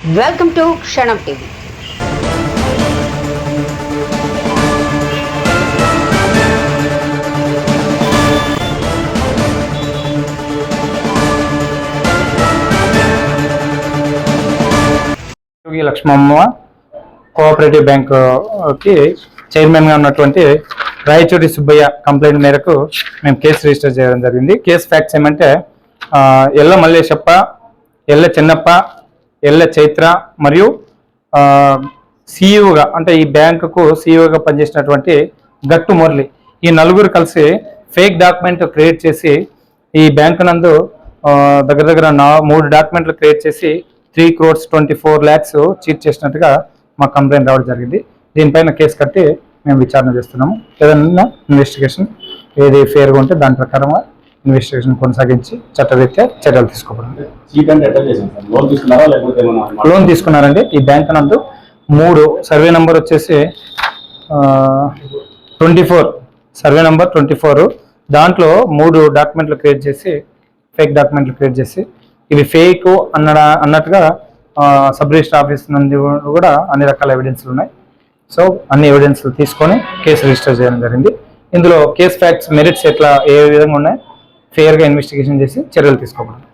Welcome to Kshanam TV. Yogi Lakshmamma cooperative బ్యాంకుకి uh, కి ఉన్నటువంటి రాయచూరి సుబ్బయ్య కంప్లైంట్ మేరకు మేము కేసు రిజిస్టర్ చేయడం జరిగింది. కేసు ఫ్యాక్ట్స్ ఏమంటే ఎల్ల మల్లేశప్ప ఎల్ల చిన్నప్ప ఎల్ల చైత్ర మరియు సీఈఓగా అంటే ఈ బ్యాంకుకు సీఈఓగా పనిచేసినటువంటి గట్టు మురళి. ఈ నలుగురు కలిసి ఫేక్ డాక్యుమెంట్ క్రియేట్ చేసి ఈ బ్యాంకు నందు దగ్గర దగ్గర నా మూడు డాక్యుమెంట్లు క్రియేట్ చేసి three crores twenty four lakhs cheat చేసినట్టుగా మా కంప్లైంట్ రావడం జరిగింది. దీనిపైన కేసు కట్టి మేము విచారణ చేస్తున్నాము. ఏదైనా ఇన్వెస్టిగేషన్ ఏది ఫేర్గా ఉంటే దాని ప్రకారంగా ఇన్వెస్టిగేషన్ కొనసాగించి చట్టరీత్యా చర్యలు తీసుకోబడింది లోన్ తీసుకున్నారండి. ఈ బ్యాంక్ నందు మూడు సర్వే నంబర్ వచ్చేసి twenty four survey number twenty four. దాంట్లో మూడు డాక్యుమెంట్లు క్రియేట్ చేసి ఫేక్ డాక్యుమెంట్లు క్రియేట్ చేసి ఇవి ఫేక్ అన్న అన్నట్టుగా సబ్ రిజిస్టర్ ఆఫీస్ నుండి కూడా అన్ని రకాల ఎవిడెన్స్లు ఉన్నాయి. సో అన్ని ఎవిడెన్స్లు తీసుకొని కేసు రిజిస్టర్ చేయడం జరిగింది. ఇందులో కేసు ఫ్యాక్ట్స్ మెరిట్స్ ఎట్లా ఏ విధంగా ఉన్నాయి ఫెయిర్గా ఇన్వెస్టిగేషన్ చేసి చర్యలు తీసుకోవాలి